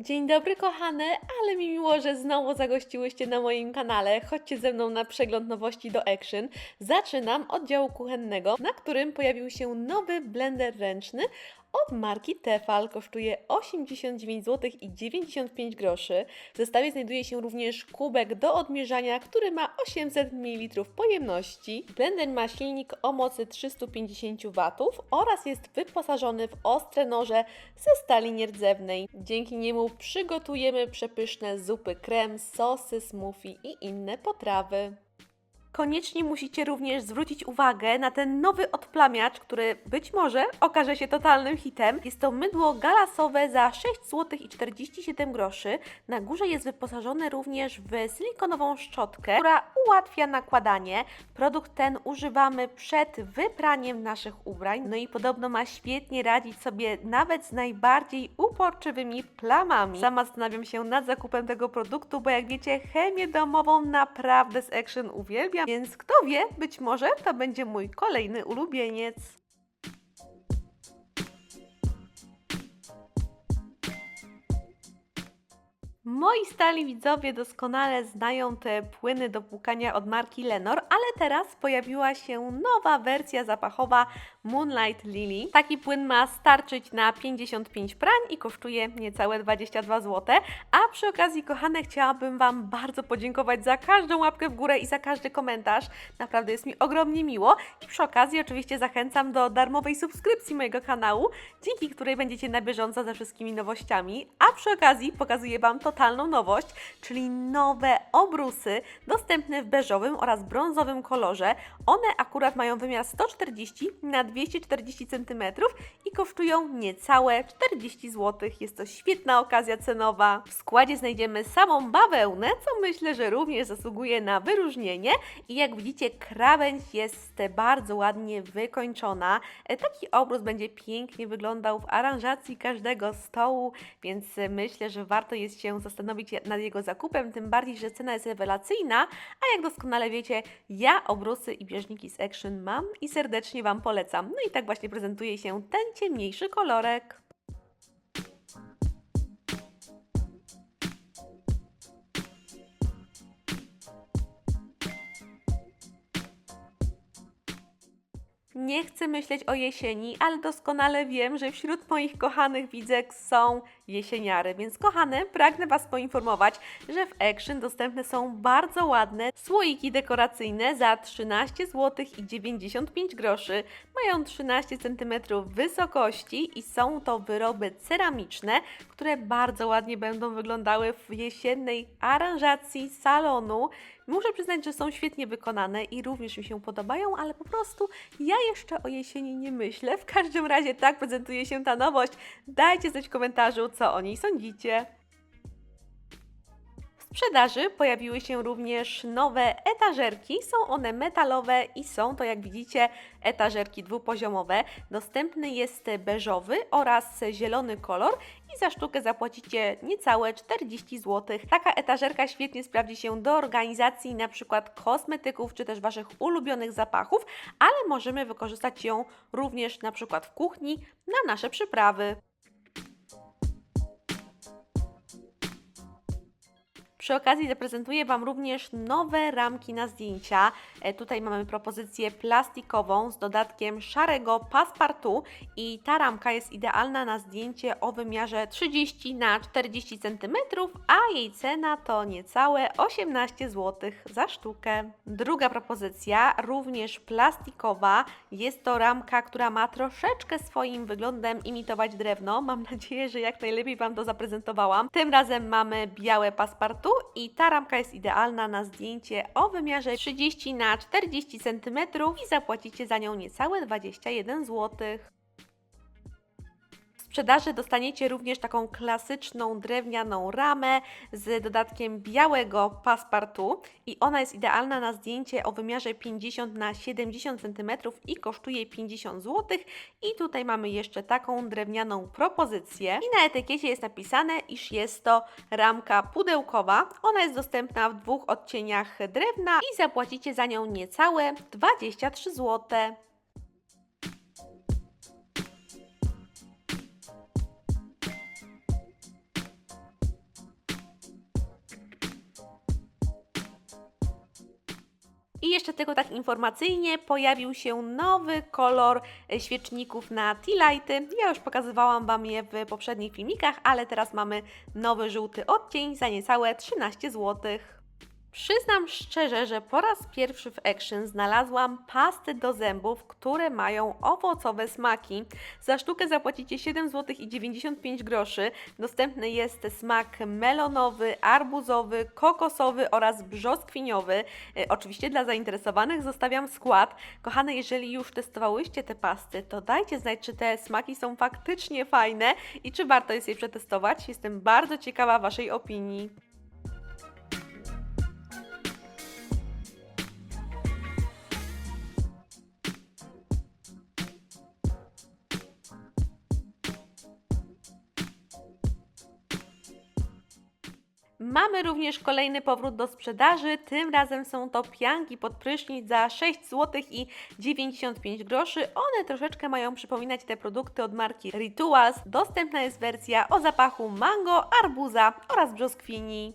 Dzień dobry kochane, ale mi miło, że znowu zagościłyście na moim kanale. Chodźcie ze mną na przegląd nowości do Action. Zaczynam od działu kuchennego, na którym pojawił się nowy blender ręczny od marki Tefal. Kosztuje 89 zł i 95 groszy. W zestawie znajduje się również kubek do odmierzania, który ma 800 ml pojemności. Blender ma silnik o mocy 350 W oraz jest wyposażony w ostre noże ze stali nierdzewnej. Dzięki niemu przygotujemy przepyszne zupy krem, sosy, smoothie i inne potrawy. Koniecznie musicie również zwrócić uwagę na ten nowy odplamiacz, który być może okaże się totalnym hitem. Jest to mydło galasowe za 6 zł i 47 groszy. Na górze jest wyposażone również w silikonową szczotkę, która ułatwia nakładanie. Produkt ten używamy przed wypraniem naszych ubrań, no i podobno ma świetnie radzić sobie nawet z najbardziej uporczywymi plamami. Sama zastanawiam się nad zakupem tego produktu, bo jak wiecie, chemię domową naprawdę z Action uwielbiam, więc kto wie, być może to będzie mój kolejny ulubieniec. Moi stali widzowie doskonale znają te płyny do płukania od marki Lenor, ale teraz pojawiła się nowa wersja zapachowa Moonlight Lily. Taki płyn ma starczyć na 55 prań i kosztuje niecałe 22 zł. A przy okazji, kochane, chciałabym Wam bardzo podziękować za każdą łapkę w górę i za każdy komentarz. Naprawdę jest mi ogromnie miło. I przy okazji, oczywiście, zachęcam do darmowej subskrypcji mojego kanału, dzięki której będziecie na bieżąco ze wszystkimi nowościami. A przy okazji pokazuję Wam totalną nowość, czyli nowe obrusy dostępne w beżowym oraz brązowym kolorze. One akurat mają wymiar 140 na 240 cm i kosztują niecałe 40 zł. Jest to świetna okazja cenowa. W składzie znajdziemy samą bawełnę, co myślę, że również zasługuje na wyróżnienie. I jak widzicie, krawędź jest bardzo ładnie wykończona. E, Taki obrus będzie pięknie wyglądał w aranżacji każdego stołu, więc myślę, że warto jest się zastanowić nad jego zakupem, tym bardziej, że cena jest rewelacyjna, a jak doskonale wiecie, ja obrusy i bieżniki z Action mam i serdecznie Wam polecam. No i tak właśnie prezentuje się ten ciemniejszy kolorek. Nie chcę myśleć o jesieni, ale doskonale wiem, że wśród moich kochanych widzek są jesieniary, więc kochane, pragnę Was poinformować, że w Action dostępne są bardzo ładne słoiki dekoracyjne za 13 zł i 95 groszy. Mają 13 cm wysokości i są to wyroby ceramiczne, które bardzo ładnie będą wyglądały w jesiennej aranżacji salonu. Muszę przyznać, że są świetnie wykonane i również mi się podobają, ale po prostu ja jeszcze o jesieni nie myślę. W każdym razie tak prezentuje się ta nowość. Dajcie znać w komentarzu, co o niej sądzicie. Sprzedaży pojawiły się również nowe etażerki. Są one metalowe i są to, jak widzicie, etażerki dwupoziomowe. Dostępny jest beżowy oraz zielony kolor i za sztukę zapłacicie niecałe 40 zł. Taka etażerka świetnie sprawdzi się do organizacji np. kosmetyków czy też Waszych ulubionych zapachów, ale możemy wykorzystać ją również np. w kuchni na nasze przyprawy. Przy okazji zaprezentuję Wam również nowe ramki na zdjęcia. E, tutaj mamy propozycję plastikową z dodatkiem szarego passepartout i ta ramka jest idealna na zdjęcie o wymiarze 30 na 40 cm, a jej cena to niecałe 18 zł za sztukę. Druga propozycja, również plastikowa, jest to ramka, która ma troszeczkę swoim wyglądem imitować drewno. Mam nadzieję, że jak najlepiej Wam to zaprezentowałam. Tym razem mamy białe passepartout i ta ramka jest idealna na zdjęcie o wymiarze 30 na 40 cm i zapłacicie za nią niecałe 21 zł. Sprzedaży dostaniecie również taką klasyczną drewnianą ramę z dodatkiem białego passepartout i ona jest idealna na zdjęcie o wymiarze 50 na 70 cm i kosztuje 50 zł. I tutaj mamy jeszcze taką drewnianą propozycję i na etykiecie jest napisane, iż jest to ramka pudełkowa. Ona jest dostępna w dwóch odcieniach drewna i zapłacicie za nią niecałe 23 zł. I jeszcze tylko tak informacyjnie pojawił się nowy kolor świeczników na tea lighty. Ja już pokazywałam Wam je w poprzednich filmikach, ale teraz mamy nowy żółty odcień za niecałe 13 zł. Przyznam szczerze, że po raz pierwszy w Action znalazłam pasty do zębów, które mają owocowe smaki. Za sztukę zapłacicie 7 zł i 95 groszy. Dostępny jest smak melonowy, arbuzowy, kokosowy oraz brzoskwiniowy. E, oczywiście dla zainteresowanych zostawiam skład. Kochane, jeżeli już testowałyście te pasty, to dajcie znać, czy te smaki są faktycznie fajne i czy warto jest je przetestować. Jestem bardzo ciekawa Waszej opinii. Mamy również kolejny powrót do sprzedaży. Tym razem są to pianki pod prysznic za 6 zł i 95 groszy. One troszeczkę mają przypominać te produkty od marki Rituals. Dostępna jest wersja o zapachu mango, arbuza oraz brzoskwini.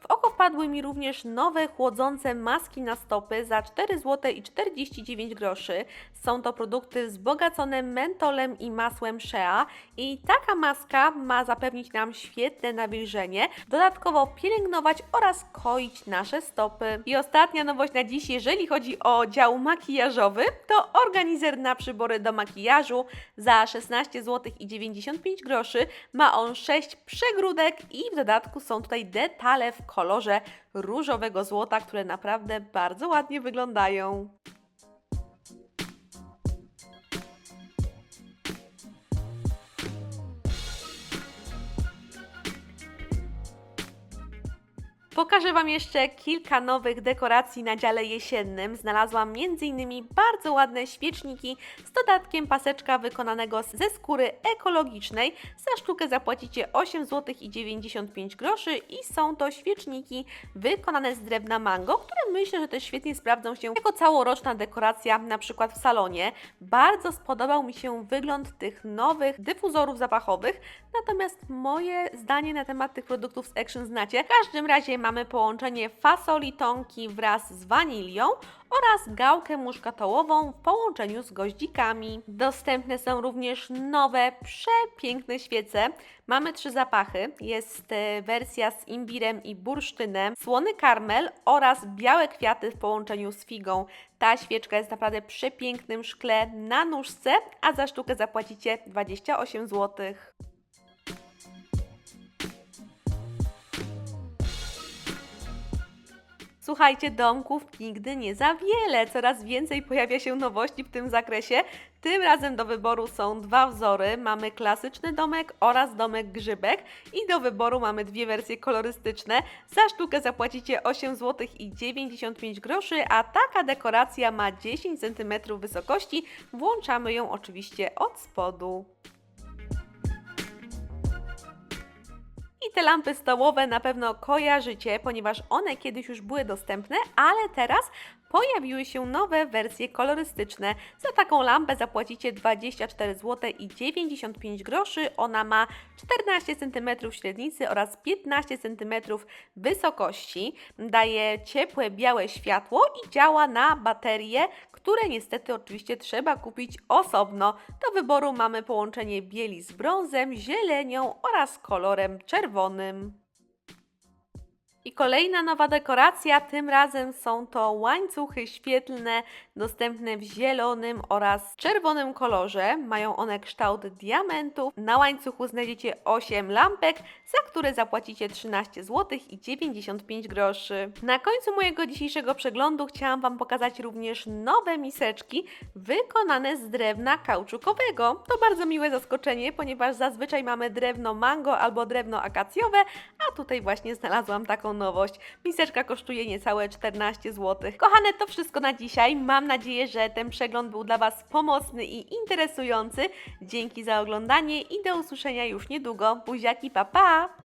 W oko wpadły mi również nowe chłodzące maski na stopy za 4 zł i 49 groszy. Są to produkty wzbogacone mentolem i masłem Shea i taka maska ma zapewnić nam świetne nawilżenie, dodatkowo pielęgnować oraz koić nasze stopy. I ostatnia nowość na dziś, jeżeli chodzi o dział makijażowy, to organizer na przybory do makijażu za 16 zł i 95 groszy. Ma on 6 przegródek i w dodatku są tutaj detale w kolorze różowego złota, które naprawdę bardzo ładnie wyglądają. Pokażę Wam jeszcze kilka nowych dekoracji na dziale jesiennym. Znalazłam m.in. bardzo ładne świeczniki z dodatkiem paseczka wykonanego ze skóry ekologicznej. Za sztukę zapłacicie 8 zł i 95 groszy i są to świeczniki wykonane z drewna mango, które myślę, że też świetnie sprawdzą się jako całoroczna dekoracja, na przykład w salonie. Bardzo spodobał mi się wygląd tych nowych dyfuzorów zapachowych, natomiast moje zdanie na temat tych produktów z Action znacie. W każdym razie mamy połączenie fasoli tonki wraz z wanilią oraz gałkę muszkatołową w połączeniu z goździkami. Dostępne są również nowe, przepiękne świece. Mamy trzy zapachy. Jest e, wersja z imbirem i bursztynem, słony karmel oraz białe kwiaty w połączeniu z figą. Ta świeczka jest naprawdę przepięknym szkle na nóżce, a za sztukę zapłacicie 28 zł. Słuchajcie, domków nigdy nie za wiele. Coraz więcej pojawia się nowości w tym zakresie. Tym razem do wyboru są dwa wzory. Mamy klasyczny domek oraz domek grzybek i do wyboru mamy dwie wersje kolorystyczne. Za sztukę zapłacicie 8 zł i 95 groszy, a taka dekoracja ma 10 cm wysokości. Włączamy ją oczywiście od spodu. I te lampy stołowe na pewno kojarzycie, ponieważ one kiedyś już były dostępne, ale teraz pojawiły się nowe wersje kolorystyczne. Za taką lampę zapłacicie 24 zł i 95 groszy. Ona ma 14 cm średnicy oraz 15 cm wysokości. Daje ciepłe białe światło i działa na baterie, które niestety oczywiście trzeba kupić osobno. Do wyboru mamy połączenie bieli z brązem, zielenią oraz kolorem czerwonym. I kolejna nowa dekoracja, tym razem są to łańcuchy świetlne, dostępne w zielonym oraz czerwonym kolorze. Mają one kształt diamentów. Na łańcuchu znajdziecie 8 lampek, za które zapłacicie 13 zł i 95 groszy. Na końcu mojego dzisiejszego przeglądu chciałam Wam pokazać również nowe miseczki wykonane z drewna kauczukowego. To bardzo miłe zaskoczenie, ponieważ zazwyczaj mamy drewno mango albo drewno akacjowe, a tutaj właśnie znalazłam taką nowość. Miseczka kosztuje niecałe 14 zł. Kochane, to wszystko na dzisiaj. Mam nadzieję, że ten przegląd był dla Was pomocny i interesujący. Dzięki za oglądanie i do usłyszenia już niedługo. Buziaki, pa pa!